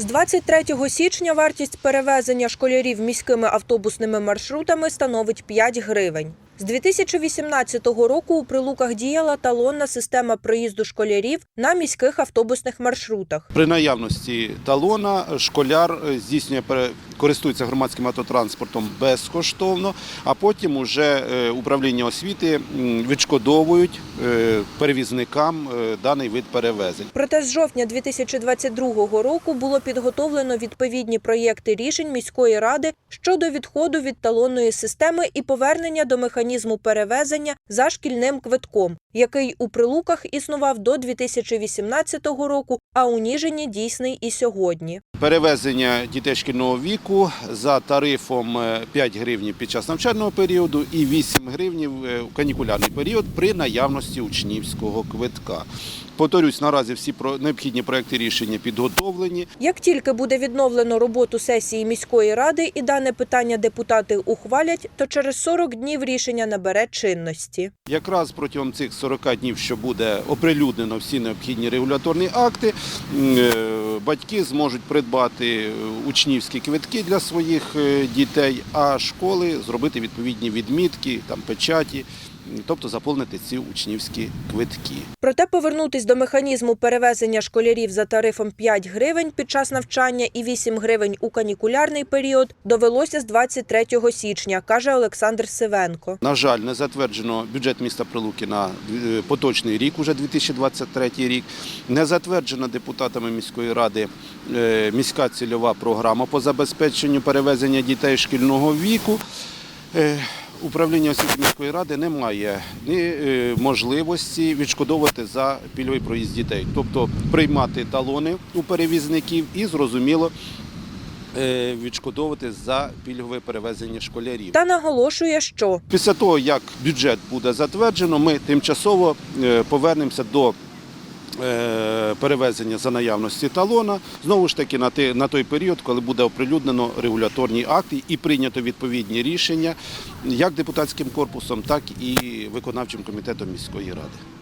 З 23 січня вартість перевезення школярів міськими автобусними маршрутами становить 5 гривень. З 2018 року у Прилуках діяла талонна система проїзду школярів на міських автобусних маршрутах. При наявності талона школяр е, здійснює користується громадським автотранспортом безкоштовно, а потім уже е, управління освіти відшкодовують е, перевізникам даний вид перевезень. Проте з жовтня 2022 року було підготовлено відповідні проєкти рішень міської ради щодо відходу від талонної системи і повернення до механізму перевезення за шкільним квитком, який у Прилуках існував до 2018 року, а у Ніжині дійсний і сьогодні. Перевезення дітей шкільного віку за тарифом е, 5 гривень під час навчального періоду і 8 гривень в канікулярний період при наявності учнівського квитка. Повторюсь, наразі всі необхідні проекти рішення підготовлені. Як тільки буде відновлено роботу сесії міської ради і дане питання депутати ухвалять, то через 40 днів рішення набере чинності. Якраз протягом цих 40 днів, що буде оприлюднено всі необхідні регуляторні акти, е, батьки зможуть придбати е, учнівські квитки для своїх е, дітей, а школи зробити відповідні відмітки, там печаті, тобто заповнити ці учнівські квитки. Проте повернутись до механізму перевезення школярів за тарифом 5 гривень під час навчання і 8 гривень у канікулярний період довелося з 23 січня, каже Олександр Сивенко. На жаль, не затверджено бюджет міста Прилуки на е, поточний рік, уже 2023 рік. Не затверджена депутатами міської ради е, міська цільова програма по забезпеченню перевезення дітей шкільного віку. Е, Управління освіти міської ради не має ні е, можливості відшкодовувати за пільговий проїзд дітей, тобто приймати талони у перевізників і зрозуміло відшкодовувати за пільгове перевезення школярів. Та наголошує, що Після того, як бюджет буде затверджено, ми тимчасово повернемося до перевезення за наявності талона. Знову ж таки, на той, період, коли буде оприлюднено регуляторні акти і прийнято відповідні рішення як депутатським корпусом, так і виконавчим комітетом міської ради.